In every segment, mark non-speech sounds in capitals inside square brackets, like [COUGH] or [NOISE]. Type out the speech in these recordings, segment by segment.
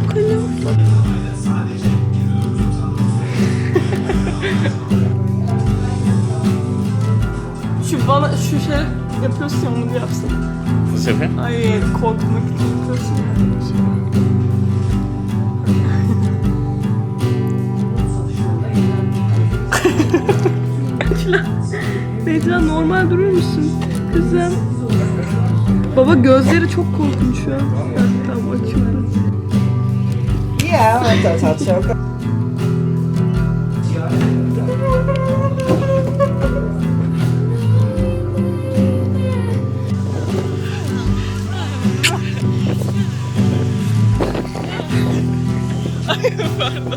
[LAUGHS] Şu bana şu şey yapıyorsun ya onu yapsın. Bu sefer. Ay korkmak için yapıyorsun ya. [LAUGHS] Beyza normal durur musun? Kızım. Baba gözleri çok korkunç şu an. Ha, tamam açıldı. Ja, want dat had ze ook. Ai, mano.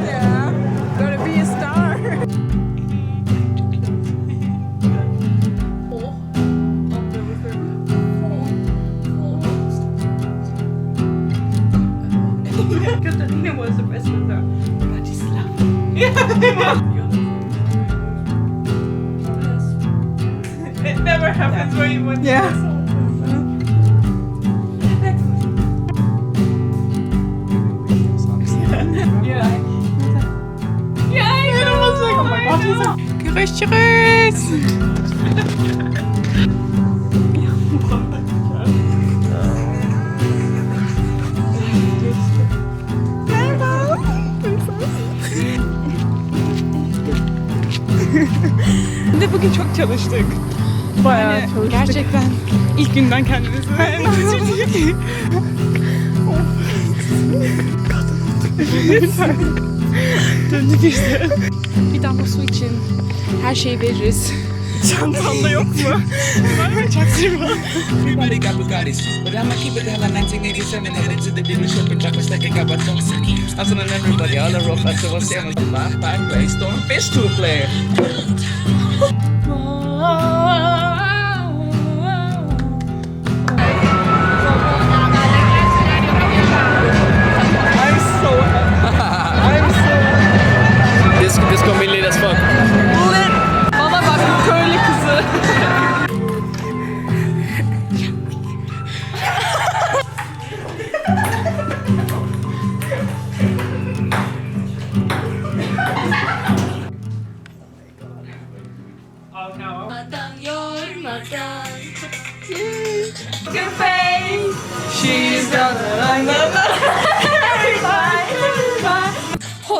you want yeah. Görüşürüz. de bugün çok çalıştık. Bayağı Yani çalıştık. Gerçekten ilk günden kendimizi bitirdik. Döndük işte. Bir damla su için her şeyi veririz. Çantanda yok mu? Var mı çaktırma? Everybody got Bugattis, but I'ma keep it hella 1987. Headed to the dealership and drop a stack. I got my toast. I'm telling everybody all the. Five, five, play, storm, fish to a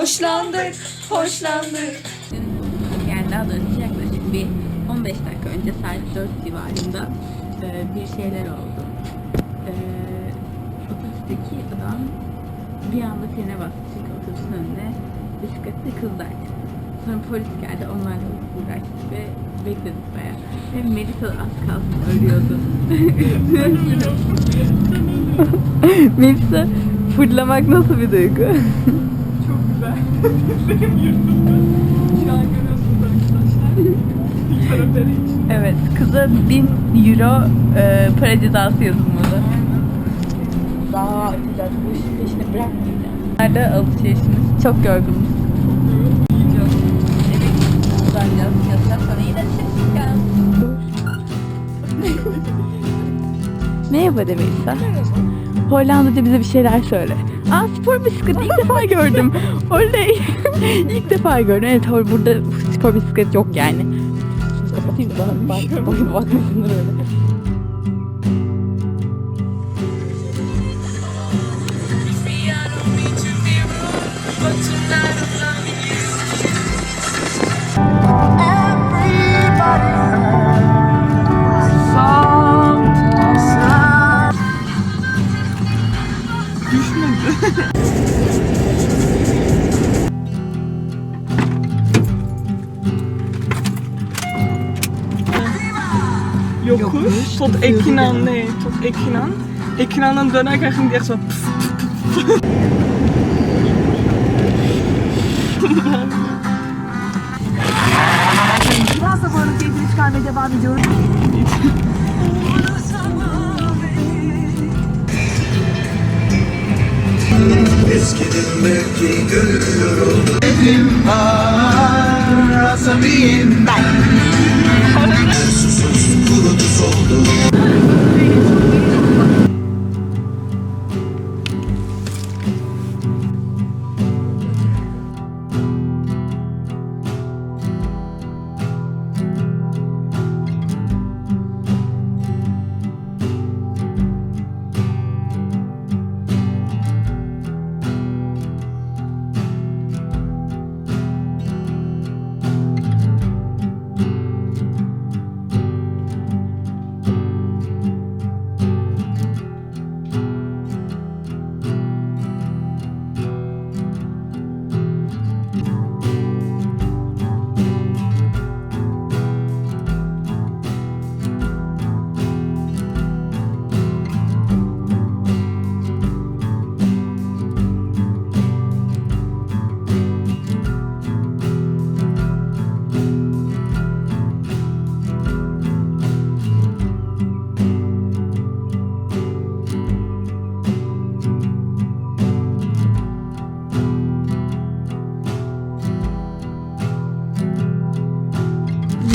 Hoşlandık, hoşlandık. Yani daha doğrusu yaklaşık bir 15 dakika önce saat 4 civarında e, bir şeyler oldu. E, otobüsteki adam bir anda frene bastı çünkü otobüsün önüne bisikletle kızlar çıktı. Sonra polis geldi onlarla uğraştık ve bekledik bayağı. Ve Melisa az kalsın ölüyordu. [LAUGHS] Melisa fırlamak nasıl bir duygu? Evet, kıza 1000 euro e, para cezası yazılmalı. Daha atacağız, bu işin peşini bırakmayacağız. Nerede alışverişimiz? Çok yorgunuz. Evet, uzanacağız, yatacağız, sonra yine çıkacağız. Merhaba de Melisa. Hollanda'da bize bir şeyler söyle. Aa spor bisikleti ilk defa gördüm. Oley. [LAUGHS] ilk defa gördüm. Evet burada spor bisiklet yok yani. Kapatayım bana bak. Bak bakmasınlar öyle. yokuş. Tot Ekinan ne? Tot Ekinan. Ekinan'dan dönerken şimdi echt zo pf, pf, pf. Biraz da keyfini çıkarmaya devam ediyoruz. tudo.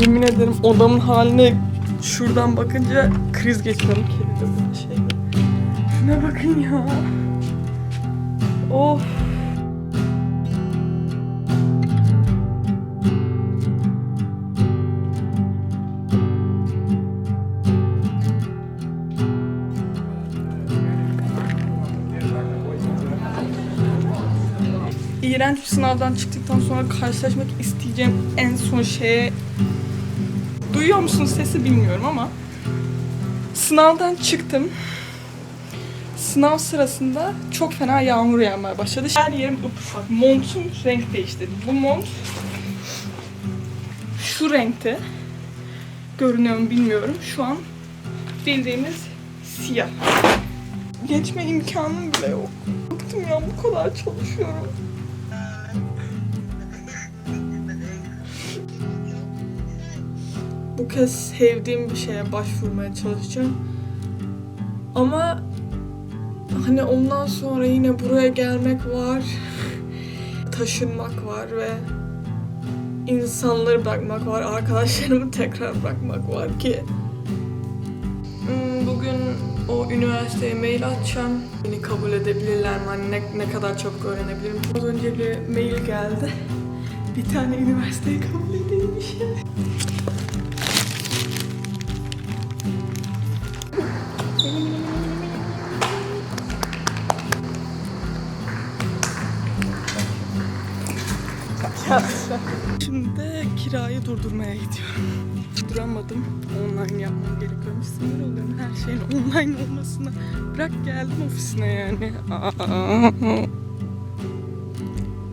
Yemin ederim odamın haline şuradan bakınca kriz geçiyorum böyle şeyde. Şuna bakın ya. Of. İğrenç bir sınavdan çıktıktan sonra karşılaşmak isteyeceğim en son şeye Duyuyor musunuz sesi bilmiyorum ama sınavdan çıktım. Sınav sırasında çok fena yağmur yağmaya başladı. Her yerim ıpıslak. Montum renk değiştirdi. Bu mont şu renkte. Görünüyor mu bilmiyorum. Şu an bildiğimiz siyah. Geçme imkanım bile yok. Bıktım ya bu kadar çalışıyorum. Bu kez sevdiğim bir şeye başvurmaya çalışacağım. Ama hani ondan sonra yine buraya gelmek var. [LAUGHS] Taşınmak var ve insanları bırakmak var. Arkadaşlarımı [LAUGHS] tekrar bırakmak var ki Hmm, Bugün o üniversiteye mail atacağım. Beni kabul edebilirler mi? Hani ne, ne kadar çok öğrenebilirim. Az önce bir mail geldi. [LAUGHS] Bir tane üniversiteyi kabul edilmiş. Şimdi kirayı durdurmaya gidiyorum. Duramadım. Online yapmam gerekiyormuş. Sinir oluyorum her şeyin online olmasına. Bırak geldim ofisine yani. Aa.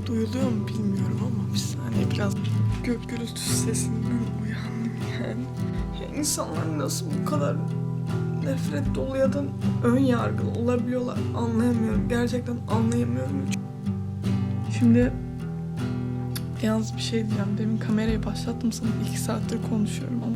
Duyuluyor mu bilmiyorum ama bir saniye biraz gök gürültüsü sesinden uyandım yani. Ya insanlar nasıl bu kadar nefret dolu ya da ön yargılı olabiliyorlar anlayamıyorum. Gerçekten anlayamıyorum. Şimdi Yalnız bir şey diyeceğim. Demin kamerayı başlattım sana iki saattir konuşuyorum ama